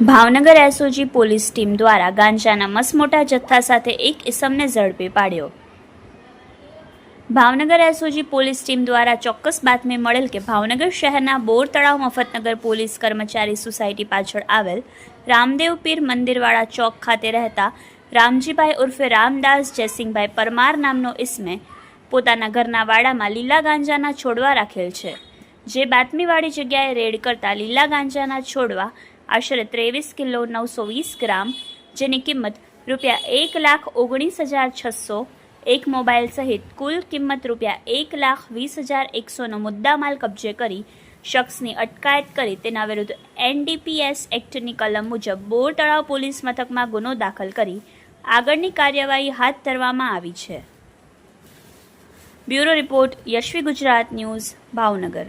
Bhavnagar SOG police team દ્વારા ગાંજાના મસમોટા જથ્થા સાથે એક ઇસમને ઝડપી પાડ્યો. ભાવનગર એસઓજી પોલીસ ટીમ દ્વારા ચોક્કસ બાતમી મળેલ કે ભાવનગર શહેરના બોર તળાવ મફતનગર પોલીસ કર્મચારી સોસાયટી પાછળ આવેલ રામદેવ પીર મંદિરવાળા ચોક ખાતે રહેતા રામજીભાઈ ઉર્ફે રામદાસ જયસિંહભાઈ પરમાર નામનો ઇસમે પોતાના ઘરના વાડામાં લીલા ગાંજાના છોડવા રાખેલ છે. જે બાતમીવાળી જગ્યાએ રેડ કરતા લીલા ગાંજાના છોડવા આશરે ત્રેવીસ કિલો નવસો વીસ ગ્રામ, જેની કિંમત રૂપિયા એક લાખ ઓગણીસ હજાર છસો, એક મોબાઈલ સહિત કુલ કિંમત રૂપિયા એક લાખ વીસ હજાર એકસોનો મુદ્દામાલ કબજે કરી શખ્સની અટકાયત કરી તેના વિરુદ્ધ એનડીપીએસ એક્ટની કલમ મુજબ બોર તળાવ પોલીસ મથકમાં ગુનો દાખલ કરી આગળની કાર્યવાહી હાથ ધરવામાં આવી છે. Bureau report Yashvi Gujarat news Bhavnagar